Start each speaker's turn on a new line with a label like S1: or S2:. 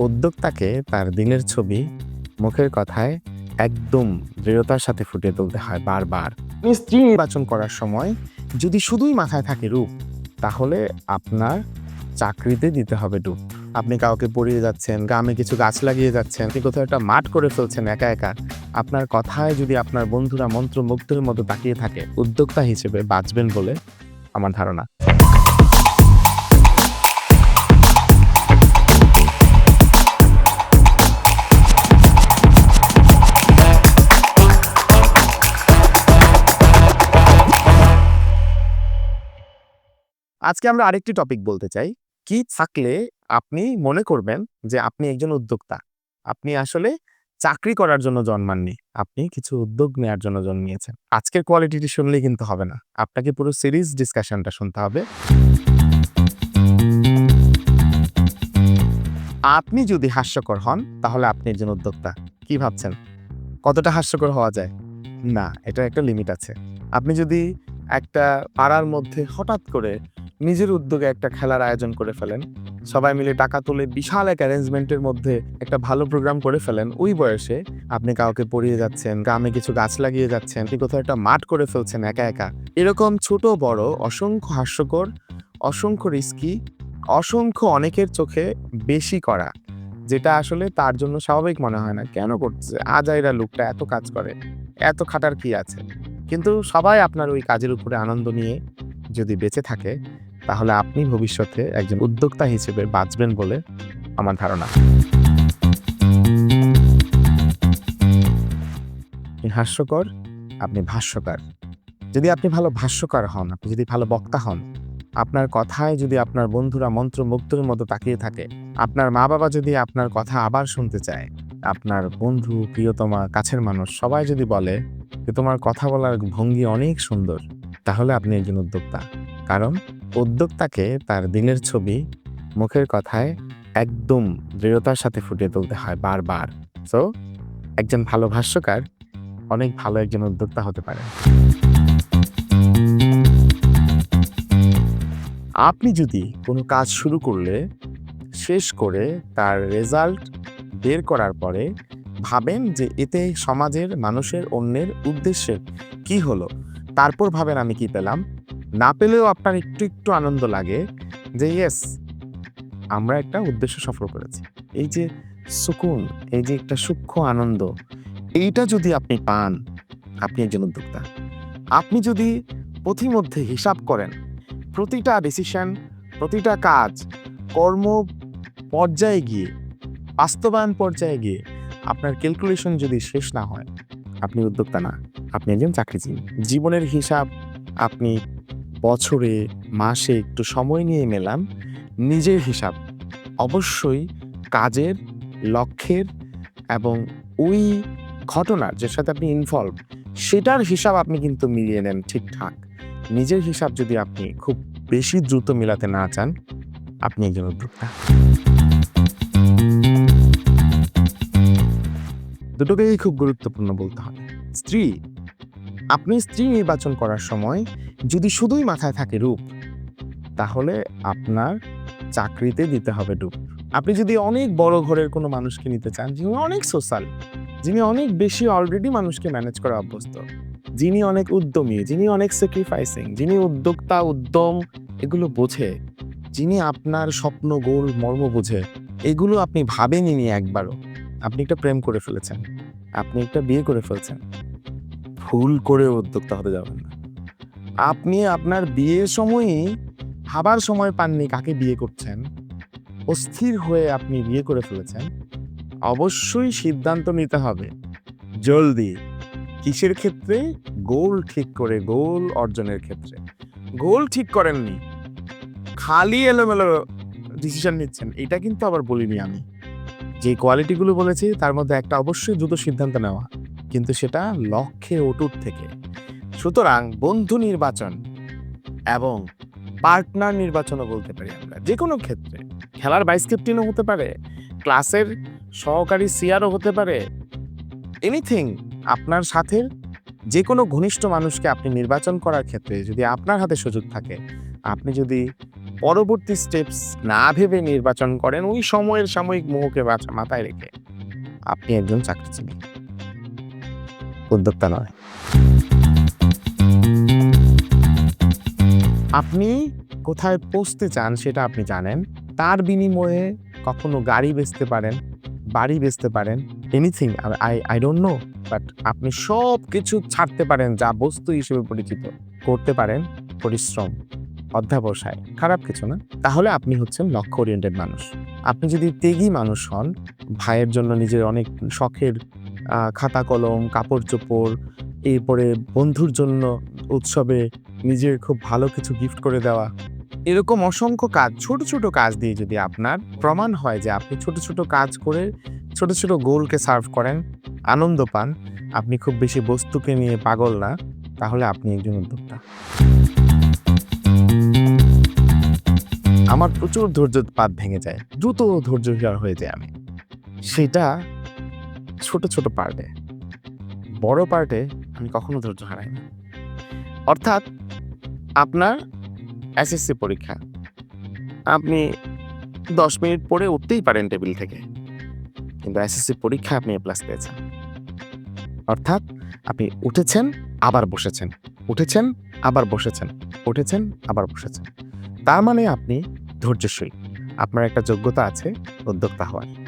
S1: উদ্যোক্তাকে তার দিনের ছবি মুখের কথায় একদম দৃঢ়তার সাথে ফুটিয়ে তুলতে হয় বারবার। স্ত্রী নির্বাচন করার সময় যদি শুধুই মাথায় থাকে রূপ, তাহলে আপনার চাকরিতে দিতে হবে ডুব। আপনি কাউকে পড়িয়ে যাচ্ছেন, গ্রামে কিছু গাছ লাগিয়ে যাচ্ছেন, আপনি কোথাও একটা মাঠ করে ফেলছেন একা একা, আপনার কথায় যদি আপনার বন্ধুরা মন্ত্রমুগ্ধের মতো তাকিয়ে থাকে, উদ্যোক্তা হিসেবে বাঁচবেন বলে আমার ধারণা। আজকে আমরা আরেকটি টপিক বলতে চাই। কি থাকলে আপনি মনে করবেন যে আপনি একজন উদ্যোক্তা? আপনি আসলে চাকরি করার জন্য জন্মাননি, আপনি কিছু উদ্যোগ নেওয়ার জন্য জন্মিয়েছেন। আজকের কোয়ালিটিটি শুনলেই কিন্তু হবে না। আপনাকে পুরো সিরিজ ডিসকাশনটা শুনতে হবে। আপনি যদি হাস্যকর হন, তাহলে আপনি একজন উদ্যোক্তা। কি ভাবছেন? কতটা হাস্যকর হওয়া যায়? না এটা একটা লিমিট আছে। আপনি যদি একটা পাড়ার মধ্যে হঠাৎ করে নিজের উদ্যোগে একটা খেলার আয়োজন করে ফেলেন। সবাই মিলে টাকা তুলে বিশাল এক অ্যারেঞ্জমেন্টের মধ্যে একটা ভালো প্রোগ্রাম করে ফেলেন। ওই বয়সে আপনি কাউকে পড়িয়ে যাচ্ছেন, গ্রামে কিছু গাছ লাগিয়ে যাচ্ছেন, আপনি কোথাও একটা মাঠ করে ফেলছেন একা একা। এরকম ছোট, বড়, অসংখ্য হাস্যকর, অসংখ্য রিস্কি অসংখ্য অনেকের চোখে বেশি করা, যেটা আসলে তার জন্য স্বাভাবিক মনে হয় না। কেন করছে? আজাইরা লোকটা এত কাজ করে, এত খাটার কি আছে? কিন্তু সবাই আপনার ওই কাজের উপরে আনন্দ নিয়ে যদি বেঁচে থাকে তাহলে আপনি ভবিষ্যতে একজন উদ্যোক্তা হিসেবে বাঁচবেন বলে আমার ধারণা। হাস্যকর, আপনি ভাষ্যকার। যদি আপনি ভালো ভাষ্যকার হন, আপনি যদি ভালো বক্তা হন, আপনার কথায় যদি আপনার বন্ধুরা মন্ত্রমুগ্ধের মতো তাকিয়ে থাকে, আপনার মা বাবা যদি আপনার কথা আবার শুনতে চায়, আপনার বন্ধু, প্রিয়তমা, কাছের মানুষ সবাই যদি বলে যে তোমার কথা বলার ভঙ্গি অনেক সুন্দর, তাহলে আপনি একজন উদ্যোক্তা। কারণ উদ্যোক্তাকে তার দিনের ছবি মুখের কথায় একদম দৃঢ়তার সাথে ফুটিয়ে তুলতে হয় বারবার। সো একজন ভালো ভাষ্যকার অনেক ভালো একজন উদ্যোক্তা হতে পারে। আপনি যদি কোনো কাজ শুরু করলে, শেষ করে তার রেজাল্ট বের করার পরে ভাবেন যে এতে সমাজের মানুষের অন্যের উদ্দেশ্যে কি হলো, তারপর ভাবেন আমি কি পেলাম না পেলেও আপনার একটু একটু আনন্দ লাগে যে, ইয়েস, আমরা একটা উদ্দেশ্য সফল করেছি। এই যে সুকুন, এই যে একটা সূক্ষ্ম আনন্দ, এইটা যদি আপনি পান, আপনি একজন উদ্যোক্তা। আপনি যদি পথিমধ্যে হিসাব করেন, প্রতিটা ডিসিশন প্রতিটা কাজ, কর্ম পর্যায়ে গিয়ে, বাস্তবায়ন পর্যায়ে গিয়ে, আপনার ক্যালকুলেশন যদি শেষ না হয়, আপনি উদ্যোক্তা না, আপনি একজন চাকরিজীবী। জীবনের হিসাব আপনি বছরে, মাসে একটু সময় নিয়ে মেলান নিজের হিসাব। অবশ্যই কাজের, লক্ষ্যের এবং ওই ঘটনার যে সাথে আপনি ইনভলভ সেটার হিসাব আপনি কিন্তু মিলিয়ে নেন ঠিকঠাক। নিজের হিসাব যদি আপনি খুব বেশি দ্রুত মেলাতে না চান, আপনি একজন উদ্যোক্তা। দুটোকেই খুব গুরুত্বপূর্ণ বলতে হয়। স্ত্রী আপনি স্ত্রী নির্বাচন করার সময় যদি শুধুই মাথায় থাকে রূপ, তাহলে আপনার চাকরিতে দিতে হবে ডুব আপনি যদি অনেক বড় ঘরের কোনো মানুষকে নিতে চান, যিনি অনেক সোশ্যাল যিনি অনেক বেশি অলরেডি মানুষকে ম্যানেজ করা অভ্যস্ত, যিনি অনেক উদ্যমী, যিনি অনেক স্যাক্রিফাইসিং যিনি উদ্যোক্তা, উদ্যম, এগুলো বোঝে, যিনি আপনার স্বপ্ন গোল মর্ম বোঝে, এগুলো আপনি ভাবেনি একবারও। আপনি একটা প্রেম করে ফেলেছেন, আপনি একটা বিয়ে করে ফেলছেন ভুল করে উদ্যোক্তা হতে যাবেন না। আপনি আপনার বিয়ের সময়ই ভাবার সময় পাননি কাকে বিয়ে করছেন, অস্থির হয়ে আপনি বিয়ে করে ফেলেছেন, অবশ্যই সিদ্ধান্ত নিতে হবে, জলদি। কিসের ক্ষেত্রে? গোল ঠিক করে, গোল অর্জনের ক্ষেত্রে। গোল ঠিক করেননি। খালি এলোমেলো ডিসিশন নিচ্ছেন। এটা কিন্তু আবার বলিনি আমি। যে কোয়ালিটিগুলো বলেছি, তার মধ্যে একটা অবশ্যই দ্রুত সিদ্ধান্ত নেওয়া। কিন্তু সেটা লক্ষ্যে অটুট থেকে। সুতরাং বন্ধু নির্বাচন এবং পার্টনার নির্বাচনও বলতে পারি আমরা যে কোনো ক্ষেত্রে। খেলার ভাইস ক্যাপ্টেনও হতে পারে, ক্লাসের সহকারী সিয়ারও হতে পারে এনিথিং আপনার সাথে যে কোনো ঘনিষ্ঠ মানুষকে আপনি নির্বাচন করার ক্ষেত্রে যদি আপনার হাতে সুযোগ থাকে, আপনি যদি পরবর্তী স্টেপস না ভেবে নির্বাচন করেন, ওই সময়ের সাময়িক মোহকে মাথায় রেখে আপনি একজন চাকরিজীবী। উদ্যোক্তা নয়। আপনি কোথায় পৌঁছতে চান সেটা আপনি জানেন। তার বিনিময়ে কখনো গাড়ি বেচতে পারেন, বাড়ি বেচতে পারেন anything I I don't know but আপনি সব কিছু ছাড়তে পারেন যা বস্তু হিসেবে পরিচিত। করতে পারেন পরিশ্রম, অধ্যাবসায়, খারাপ কিছু না। তাহলে আপনি হচ্ছেন লক্ষ্য ওরিয়েন্টেড মানুষ। আপনি যদি তেগী মানুষ হন, ভাইয়ের জন্য নিজের অনেক শখের খাতা কলম কাপড় চোপড় এরপরে বন্ধুর জন্য উৎসবে নিজের খুব ভালো কিছু গিফট করে দেওয়া। এরকম অসংখ্য কাজ, ছোট ছোট কাজ দিয়ে যদি আপনার প্রমাণ হয় যে আপনি ছোট ছোট কাজ করে ছোট ছোট গোলকে সার্ভ করেন, আনন্দ পান, আপনি খুব বেশি বস্তুকে নিয়ে পাগল না, তাহলে আপনি একজন উদ্যোক্তা। আমার প্রচুর ধৈর্য পাত ভেঙে যায়, দ্রুত ধৈর্যহীন হয়ে যায় আমি। সেটা ছোট ছোট পার্টে বড় পার্টে আমি কখনো ধৈর্য হারাই না। অর্থাৎ আপনার এসএসসি পরীক্ষা। আপনি দশ মিনিট পরে উঠতেই পারেন টেবিল থেকে। কিন্তু এসএসসি পরীক্ষা আপনি এ প্লাস পেয়েছেন। অর্থাৎ আপনি উঠেছেন, আবার বসেছেন। উঠেছেন, আবার বসেছেন। উঠেছেন, আবার বসেছেন। তার মানে আপনি ধৈর্যশীল। আপনার একটা যোগ্যতা আছে, উদ্যোক্তা হওয়ার।